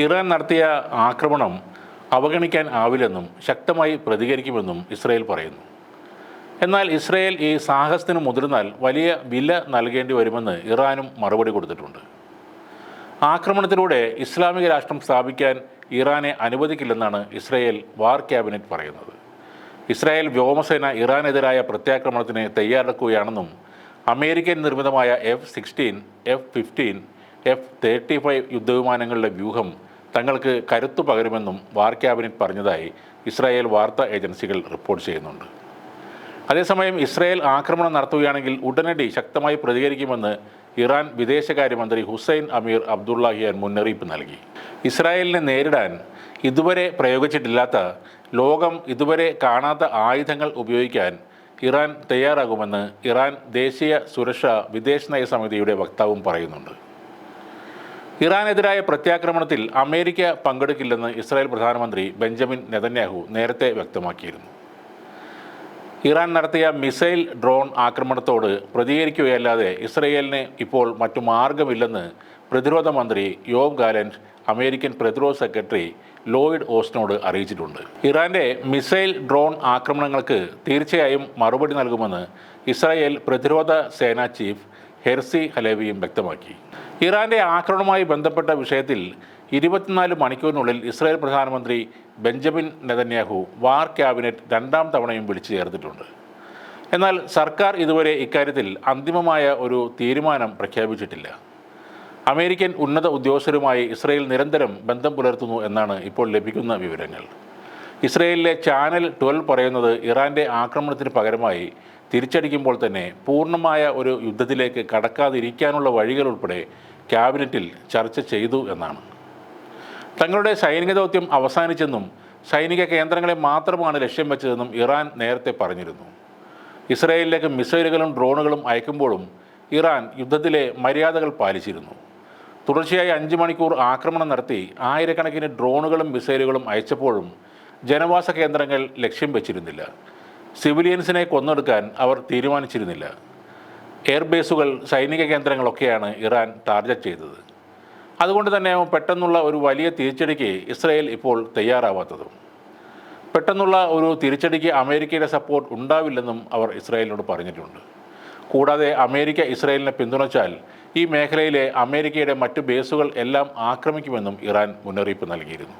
Iran നടത്തിയ ആക്രമണം അവഗണിക്കാൻ ആവില്ലെന്നും ശക്തമായി പ്രതികരിക്കുമെന്നും ഇസ്രയേൽ പറയുന്നു. എന്നാൽ ഇസ്രയേൽ ഈ സാഹസത്തിന് മുതിർന്നാൽ വലിയ വില നൽകേണ്ടി വരുമെന്ന് ഇറാനും മറുപടി കൊടുത്തിട്ടുണ്ട്. ആക്രമണത്തിലൂടെ ഇസ്ലാമിക രാഷ്ട്രം സ്ഥാപിക്കാൻ ഇറാനെ അനുവദിക്കില്ലെന്നാണ് ഇസ്രയേൽ വാർ ക്യാബിനറ്റ് പറയുന്നത്. ഇസ്രായേൽ വ്യോമസേന ഇറാനെതിരായ പ്രത്യാക്രമണത്തിന് തയ്യാറെടുക്കുകയാണെന്നും അമേരിക്കൻ നിർമ്മിതമായ F sixteen F fifteen F thirty five യുദ്ധവിമാനങ്ങളുടെ വ്യൂഹം തങ്ങൾക്ക് കരുത്തു പകരുമെന്നും വാർ ക്യാബിനറ്റ് പറഞ്ഞതായി ഇസ്രായേൽ വാർത്താ ഏജൻസികൾ റിപ്പോർട്ട് ചെയ്യുന്നുണ്ട്. അതേസമയം ഇസ്രായേൽ ആക്രമണം നടത്തുകയാണെങ്കിൽ ഉടനടി ശക്തമായി പ്രതികരിക്കുമെന്ന് ഇറാൻ വിദേശകാര്യമന്ത്രി ഹുസൈൻ അമീർ അബ്ദുള്ളാഹിയാൻ മുന്നറിയിപ്പ് നൽകി. ഇസ്രായേലിനെ നേരിടാൻ ഇതുവരെ പ്രയോഗിച്ചിട്ടില്ലാത്ത ലോകം ഇതുവരെ കാണാത്ത ആയുധങ്ങൾ ഉപയോഗിക്കാൻ ഇറാൻ തയ്യാറാകുമെന്ന് ഇറാൻ ദേശീയ സുരക്ഷാ വിദേശനയ സമിതിയുടെ വക്താവും പറയുന്നുണ്ട്. ഇറാനെതിരായ പ്രത്യാക്രമണത്തിൽ അമേരിക്ക പങ്കെടുക്കില്ലെന്ന് ഇസ്രായേൽ പ്രധാനമന്ത്രി ബെഞ്ചമിൻ നെതന്യാഹു നേരത്തെ വ്യക്തമാക്കിയിരുന്നു. ഇറാൻ നടത്തിയ മിസൈൽ ഡ്രോൺ ആക്രമണത്തോട് പ്രതികരിക്കുകയല്ലാതെ ഇസ്രയേലിന് ഇപ്പോൾ മറ്റു മാർഗമില്ലെന്ന് പ്രതിരോധ മന്ത്രി യോവ് ഗാലന്റ് അമേരിക്കൻ പ്രതിരോധ സെക്രട്ടറി ലോയിഡ് ഓസ്റ്റിനോട് അറിയിച്ചിട്ടുണ്ട്. ഇറാന്റെ മിസൈൽ ഡ്രോൺ ആക്രമണങ്ങൾക്ക് തീർച്ചയായും മറുപടി നൽകുമെന്ന് ഇസ്രായേൽ പ്രതിരോധ സേനാ ചീഫ് ഹെർസി ഹലേവിയും വ്യക്തമാക്കി. ഇറാന്റെ ആക്രമണവുമായി ബന്ധപ്പെട്ട വിഷയത്തിൽ ഇരുപത്തിനാല് മണിക്കൂറിനുള്ളിൽ ഇസ്രായേൽ പ്രധാനമന്ത്രി ബെഞ്ചമിൻ നെതന്യാഹു വാർ ക്യാബിനറ്റ് രണ്ടാം തവണയും വിളിച്ചു ചേർത്തിട്ടുണ്ട്. എന്നാൽ സർക്കാർ ഇതുവരെ ഇക്കാര്യത്തിൽ അന്തിമമായ ഒരു തീരുമാനം പ്രഖ്യാപിച്ചിട്ടില്ല. അമേരിക്കൻ ഉന്നത ഉദ്യോഗസ്ഥരുമായി ഇസ്രയേൽ നിരന്തരം ബന്ധം പുലർത്തുന്നു എന്നാണ് ഇപ്പോൾ ലഭിക്കുന്ന വിവരങ്ങൾ. ഇസ്രയേലിലെ ചാനൽ ട്വൽവ് പറയുന്നത് ഇറാന്റെ ആക്രമണത്തിന് പകരമായി തിരിച്ചടിക്കുമ്പോൾ തന്നെ പൂർണമായ ഒരു യുദ്ധത്തിലേക്ക് കടക്കാതിരിക്കാനുള്ള വഴികൾ ഉൾപ്പെടെ ക്യാബിനറ്റിൽ ചർച്ച ചെയ്തു എന്നാണ്. തങ്ങളുടെ സൈനിക ദൗത്യം അവസാനിച്ചെന്നും സൈനിക കേന്ദ്രങ്ങളെ മാത്രമാണ് ലക്ഷ്യം വെച്ചതെന്നും ഇറാൻ നേരത്തെ പറഞ്ഞിരുന്നു. ഇസ്രയേലിലേക്ക് മിസൈലുകളും ഡ്രോണുകളും അയക്കുമ്പോഴും ഇറാൻ യുദ്ധത്തിലെ മര്യാദകൾ പാലിച്ചിരുന്നു. തുടർച്ചയായി അഞ്ച് മണിക്കൂർ ആക്രമണം നടത്തി ആയിരക്കണക്കിന് ഡ്രോണുകളും മിസൈലുകളും അയച്ചപ്പോഴും ജനവാസ കേന്ദ്രങ്ങൾ ലക്ഷ്യം വെച്ചിരുന്നില്ല. സിവിലിയൻസിനെ കൊന്നൊടുക്കാൻ അവർ തീരുമാനിച്ചിരുന്നില്ല. എയർബേസുകൾ സൈനിക കേന്ദ്രങ്ങളൊക്കെയാണ് ഇറാൻ ടാർഗറ്റ് ചെയ്തത്. അതുകൊണ്ട് തന്നെ പെട്ടെന്നുള്ള ഒരു വലിയ തിരിച്ചടിക്ക് ഇസ്രായേൽ ഇപ്പോൾ തയ്യാറാവാത്തതും. പെട്ടെന്നുള്ള ഒരു തിരിച്ചടിക്ക് അമേരിക്കയുടെ സപ്പോർട്ട് ഉണ്ടാവില്ലെന്നും അവർ ഇസ്രായേലിനോട് പറഞ്ഞിട്ടുണ്ട്. കൂടാതെ അമേരിക്ക ഇസ്രായേലിനെ പിന്തുണച്ചാൽ ഈ മേഖലയിലെ അമേരിക്കയുടെ മറ്റു ബേസുകൾ എല്ലാം ആക്രമിക്കുമെന്നും ഇറാൻ മുന്നറിയിപ്പ് നൽകിയിരുന്നു.